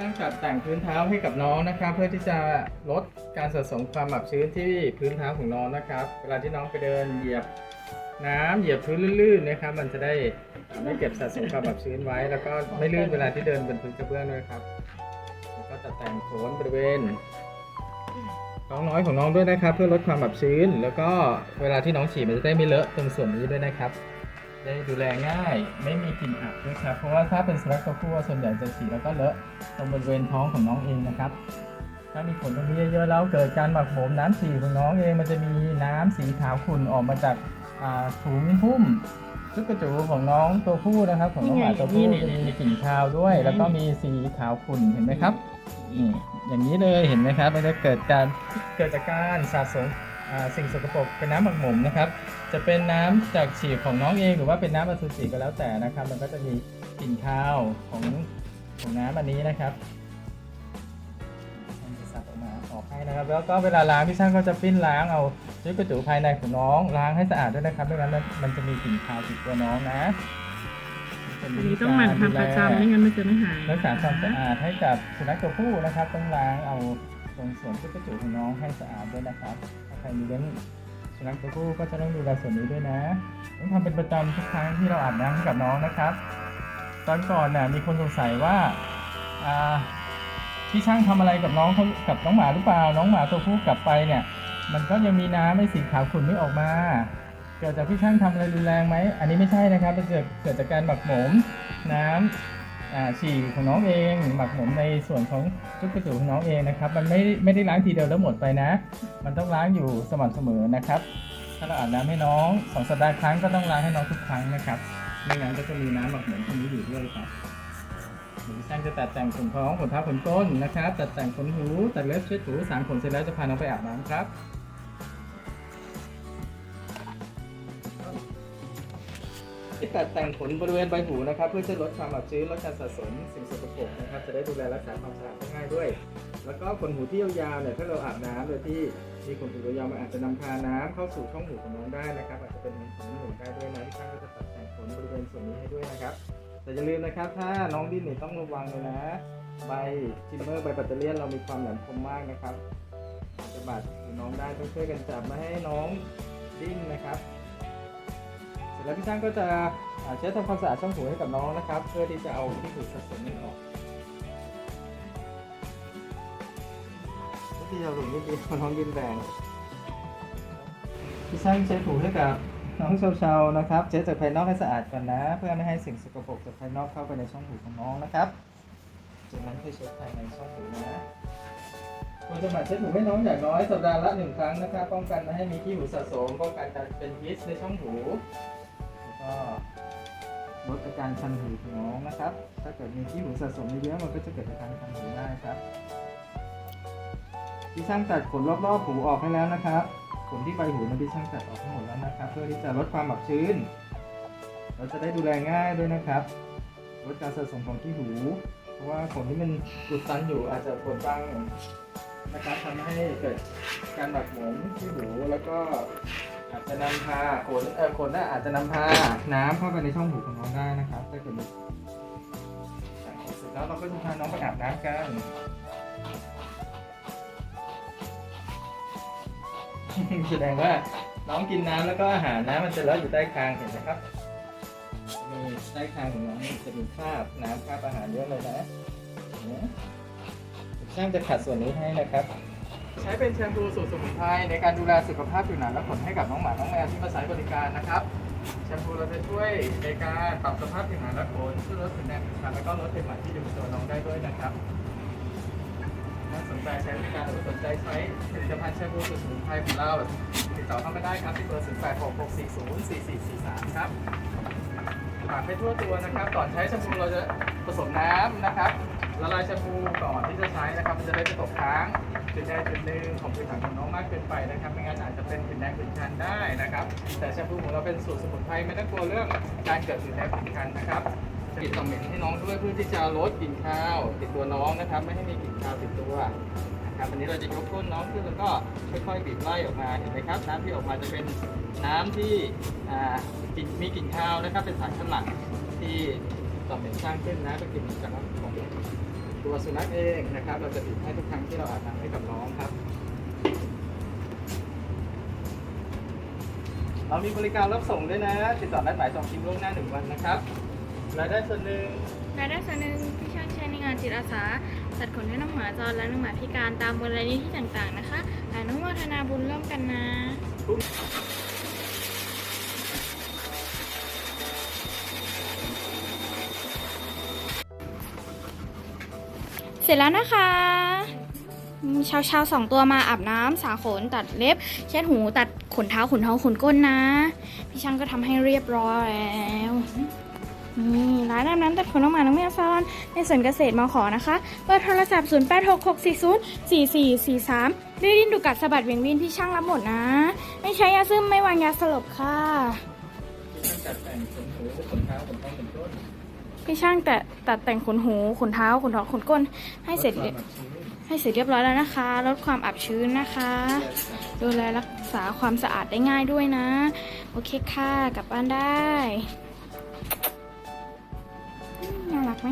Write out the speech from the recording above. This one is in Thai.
ช่างจัดแต่งพื้นเท้าให้กับน้องนะครับเพื่อที่จะลดการสะสมความอับชื้นที่พื้นเท้าของน้องนะครับ เวลาที่น้องไปเดินเหยียบน้ำเหยียบพื้นลื่นๆนะครับ มันจะได้ไม่เก็บสะสมความอับชื้นไว้ แล้วก็ไม่ลื่นเวลาที่เดินบนพื้นกระเบื้องด้วยครับ แล้วก็จัดแต่งโคนบริเวณท้องน้อยของน้องด้วยนะครับ เพื่อลดความอับชื้น แล้วก็เวลาที่น้องฉี่มันจะได้ไม่เลอะตรงส่วนนี้ด้วยนะครับ ได้ดูแลง่าย ไม่มีกลิ่นอับด้วยครับ เพราะว่าถ้าเป็นสุนัขตัวผู้ส่วนใหญ่จะฉี่แล้วก็เลอะตรงบริเวณท้องของน้องเองนะครับ ถ้ามีขนตรงนี้เยอะๆแล้วเกิดการหมักหมมน้ำฉี่ของน้องเอง มันจะมีน้ำสีขาวขุ่นออกมาจากอ่าถุงหุ้มชุดกระจูของน้องตัวผู้นะครับ ของน้องหมาตัวผู้จะมีกลิ่นคาวด้วย แล้วก็มีสีขาวขุ่นเห็นไหมครับนี่อย่างนี้เลยเห็นไหมครับมันจะเกิดการเกิดจากการสะสมอ่า สิ่งสกปรกเป็นน้ำหมักหมมนะครับ จะเป็นน้ำจากฉี่ของน้องเองหรือว่าเป็นน้ำอสุจิก็แล้วแต่นะครับ มันก็จะมีกลิ่นคาวของของน้ำอันนี้นะครับมันจะสับออกมาออกให้นะครับ แล้วก็เวลาล้างพี่ช่างก็จะปิ้นล้างเอาชิ้นกระจูภายในของน้องล้างให้สะอาดด้วยนะครับไม่งั้นมันมันจะมีกลิ่นคาวติดตัวน้องนะเป็อันนี้ต้องหมั่นทำประจำไม่งั้นมันจะไม่หายรักษาความสะอาดให้กับสุนัขตัวผู้นะครับ ต้องล้างเอา ตรงส่วนชิ้นกระจูของน้องให้สะอาดด้วยนะครับ ถ้าใครมีเลี้ยงสุนัขตัวผู้ก็จะต้องดูแลส่วนนี้ด้วยนะ ต้องทำเป็นประจำทุกครั้งที่เราอาบน้ำให้กับน้องนะครับ ตอนก่อนน่ะมีคนสงสัยว่าพี่ช่างทำอะไรกับน้องเขากับน้องหมาหรือเปล่า น้องหมาตัวผู้กลับไปเนี่ย มันก็ยังมีน้ำไม่สีขาวขุ่นไม่ออกมา เกิดจากพี่ช่างทำอะไรรุนแรงไหม อันนี้ไม่ใช่นะครับมันเกิดเกิดจากการหมักหมมน้ำอ่า ฉี่ของน้องเองหมักหมมในส่วนของชุดกระจูของน้องเองนะครับ มันไม่ไม่ได้ล้างทีเดียวแล้วหมดไปนะ มันต้องล้างอยู่สม่ำเสมอนะครับ ถ้าเราอาบน้ำให้น้องสองสัปดาห์ครั้งก็ต้องล้างให้น้องทุกครั้งนะครับไม่งั้นก็จะมีน้ำหมักหมมตรงนี้อยู่ด้วยครับหรือช่างจะตัดแต่งขนท้องขนเท้าขนก้นนะครับ ตัดแต่งขนหู ตัดเล็บเช็ดถูสางขนเสร็จแล้วจะพาน้องไปอาบน้ำครับ ที่ตัดแต่งขนบริเวณใบหูนะครับ เพื่อจะลดความอับชื้นลดการสะสมสิ่งสกปรกนะครับ จะได้ดูแลรักษาความสะอาดได้ง่ายด้วย แล้วก็ขนหูที่ยาวๆเนี่ยถ้าเราอาบน้ำโดยที่มีขนหูยาวมันอาจจะนำพาน้ำเข้าสู่ช่องหูของน้องได้นะครับ อาจจะเป็นขนหูได้ด้วยนะที่ช่างก็จะตัดแต่งขนบริเวณส่วนนี้ให้ด้วยนะครับ แต่อย่าลืมนะครับ ถ้าน้องดิ้นเนี่ยต้องระวังเลยนะ ใบทิมเมอร์ใบปัตเตอร์เลียนเรามีความแหลมคมมากนะครับอาจจะบาดน้องได้ต้องช่วยกันจับม่ให้น้องดิ้นนะครับ ร็จแล้วพี่ช่างก็จะเช็ดทำความสะอาดช่องหูให้กับน้องนะครับ เพื่อที่จะเอาที่หูสะสมนี้ออกนิดเดียวหรือนิดเดียวน้องดินแดงพี่ช่างเช็ดหูให้กับน้องเชาๆนะครับ เช็ดจากภายนอกให้สะอาดก่อนนะ เพื่อไม่ให้สิ่งสกปรกจากภายนอกเข้าไปในช่องหูของน้องนะครับจากนั้นค่อยเช็ดภายในช่องหูนะควรจะหมั่นเช็ดหูให้น้องอย่างน้อยสัปดาห์ละหนึ่งครั้งนะครับ ป้องกันไม่ให้มีขี้หูสะสม ป้องกันการเป็นพิษในช่องหู ก็ลดอาการคันหูของน้องนะครับ ถ้าเกิดมีขี้หูสะสมเยอะมันก็จะเกิดอาการคันหูได้ครับที่ช่างตัดขนรอบๆหูออกให้แล้วนะครับขนที่ใบหูนั้นที่ช่างตัดออกทั้งหมดแล้วนะครับ เพื่อที่จะลดความอับชื้น เราจะได้ดูแลง่ายด้วยนะครับลดการสะสมของขี้หู เพราะว่าขนที่มันอุดตันอยู่อาจจะผลบังนะครับทำให้เกิดการหมักหมมที่หูแล้วก็ อาจจะนำพาขนเออขนน่ะอาจจะนำพาน้ำเข้าไปในช่องหูของน้องได้นะครับถ้าเกิดเสร็จแล้วเราก็จะพาน้องไปอาบน้ำกันแสดงว่าน้องกินน้ำแล้วก็อาหารน้ำมันจะเลอะอยู่ใต้คางเห็นไหมครับมีใต้คางของน้องจะมีคราบน้ำคราบอาหารเยอะเลยนะช่างจะขัดส่วนนี้ให้นะครับ ใช้เป็นแชมพูสูตรสมุนไพรในการดูแลสุขภาพผิวหนังและขนให้กับน้องหมา น้องแมวที่มาใช้บริการนะครับ แชมพูเราจะช่วยในการปรับสภาพผิวหนังและขนช่วยลดสิ่งแดงผิวหนังแล้วก็ลดเป็นหมันที่อยู่ในตัวน้องได้ด้วยนะครับถ้าสนใจใช้บริการหรือสนใจใช้ผลิตภัณฑ์แชมพูสูตรสมุนไพรของเราติดต่อเข้ามาได้ครับที่เบอร์0 8 6 6 4 0 4 4 4 3 ครับฝากให้ทั่วตัวนะครับ ก่อนใช้แชมพูเราจะผสมน้ำนะครับ ละลายแชมพูก่อนที่จะใช้นะครับมันจะได้ไม่ตกค้างจุดใดจุดหนึ่งของผิวหนังของน้องมากเกินไปนะครับไม่งั้นอาจจะเป็นผื่นแดงผื่นคันได้นะครับ แต่แชมพูของเราเป็นสูตรสมุนไพรไม่ต้องกลัวเรื่องการเกิดผื่นแดงผื่นคันนะครับจะปิดต่อมเหม็นให้น้องด้วยเพื่อที่จะลดกลิ่นคาวติดตัวน้องนะครับ ไม่ให้มีกลิ่นคาวติดตัวนะครับวันนี้เราจะยกก้นน้องขึ้นแล้วก็ค่อยๆบีบไล่ออกมาเห็นไหมครับ น้ำที่ออกมาจะเป็นน้ำที่มีกลิ่นคาวนะครับเป็นสารคัดหลั่งที่ ต่อมเหม็นสร้างขึ้นนะก็คือจากของตัวสุนัขเองนะครับ เราจะติดให้ทุกครั้งที่เราอาบน้ำให้กับน้องครับ เรามีบริการรับส่งด้วยนะ ติดต่อนัดหมายจองคิวล่วงหน้าหนึ่งวันนะครับรายได้ส่วนหนึ่งรายได้ส่วนหนึ่งพี่ช่างใช้ในงานจิตอาสาสัตว์ขนให้น้องหมาจรและน้องหมาพิการตามมูลนิธิต่างๆนะคะอนุโมทนาบุญร่วมกันนะ ร็จแล้วนะคะเช้าเช้าสองตัวมาอาบน้ำสาขนตัดเล็บเช็ดหูตัดขนเท้าขนท้องขนก้นนะ พี่ช่างก็ทำให้เรียบร้อยแล้วนี่ร้านอาบน้ำตัดขนน้องหมาน้องแมวซอนในสวนเกษตรมขอนะคะเบอร์โทรศัพท์ 0 8 6 6 4 0 4 4 4 3ดื้อดิ้นดุกัดสะบัดเวียงวินพี่ช่างรับหมดนะ ไม่ใช้ยาซึมไม่วางยาสลบค่ะ พี่ช่างแต่ตัดแต่งขนหูขนเท้าขนท้องขนก้น ให้เสร็จให้เสร็จเรียบร้อยแล้วนะคะ ลดความอับชื้นนะคะ ดูแลรักษาความสะอาดได้ง่ายด้วยนะ โอเคค่ะกลับบ้านได้ น่ารักไหม